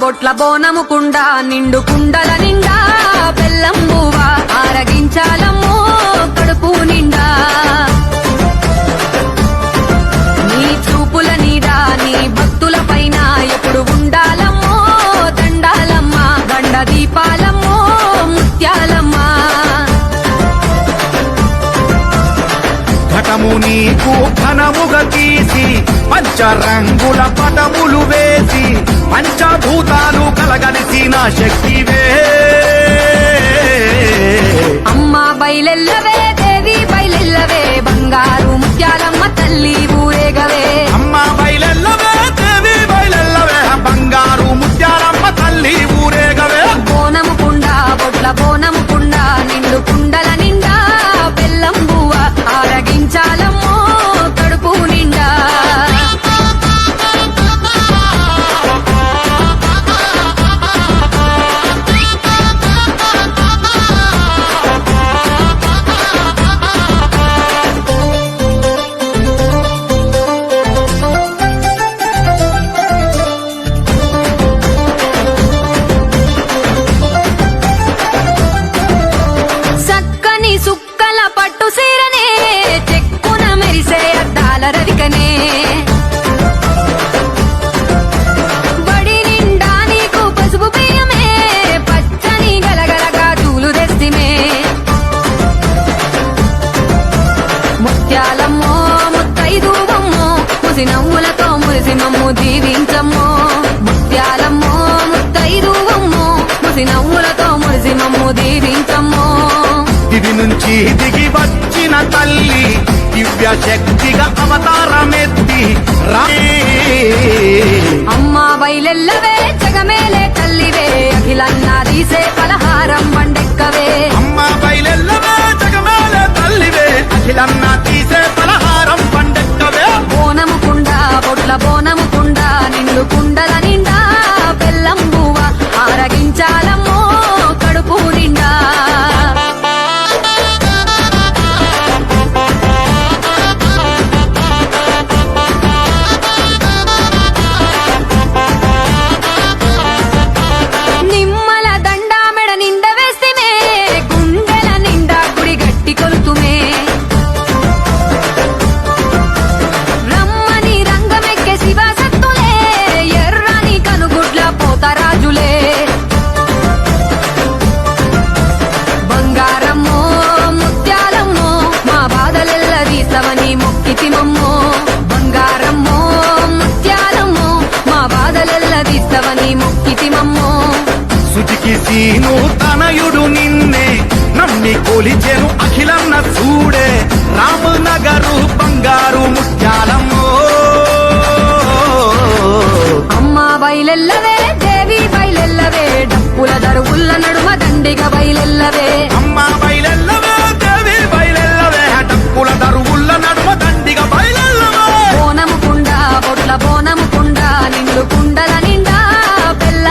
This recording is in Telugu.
బొట్ల బోనము కుండ నిండు కుండల నిండా బెల్లం బువ్వ ఆరగించాలమ్మో కడుపు నిండా. నీ చూపుల నీడా నీ భక్తుల పైన ఎప్పుడు ఉండాలమ్మో దండాలమ్మ గండ దీపాలమ్మో ముత్యాలమ్మ. ఘటము నీకు ఘనముగ తీసి పంచరంగుల పటములు వేసి కలగలిసిన శక్తివే. అమ్మ బయలెల్లవే. అద్దాల రవికనే బడి నిండా నీకు పసుపు బియ్యమే పచ్చని గలగలగా తూలు తెస్తిమే. ముత్యాలమ్మో ముత్తైదువమ్మో ముసి నవ్వులతో మురిసి మమ్ము దీవించమ్మో. ముత్యాలమ్మో ముత్తైదువమ్మో ముసి నవ్వులతో మురిసి మమ్ము దీవించమ్మో. ఇది నుంచి దిగి వచ్చిన తల్లి దివ్య శక్తిగా అవతారమెత్తి అమ్మా బయలెల్లవే జగమేలే తల్లివే అఖిలన్నా తీసే పలహారం ప్రీతిమమ్మో బంగారమ్మో ముత్యాలమ్మో మా బాధలెల్ల తీస్తవని మొక్కితిమమ్మో సుచికిసీను తనయుడు నిన్నే నమ్మి కొలిచెను అఖిలన్న చూడే రామనగరు బంగారు ముత్యాలమ్మో. అమ్మా బయలెల్లవే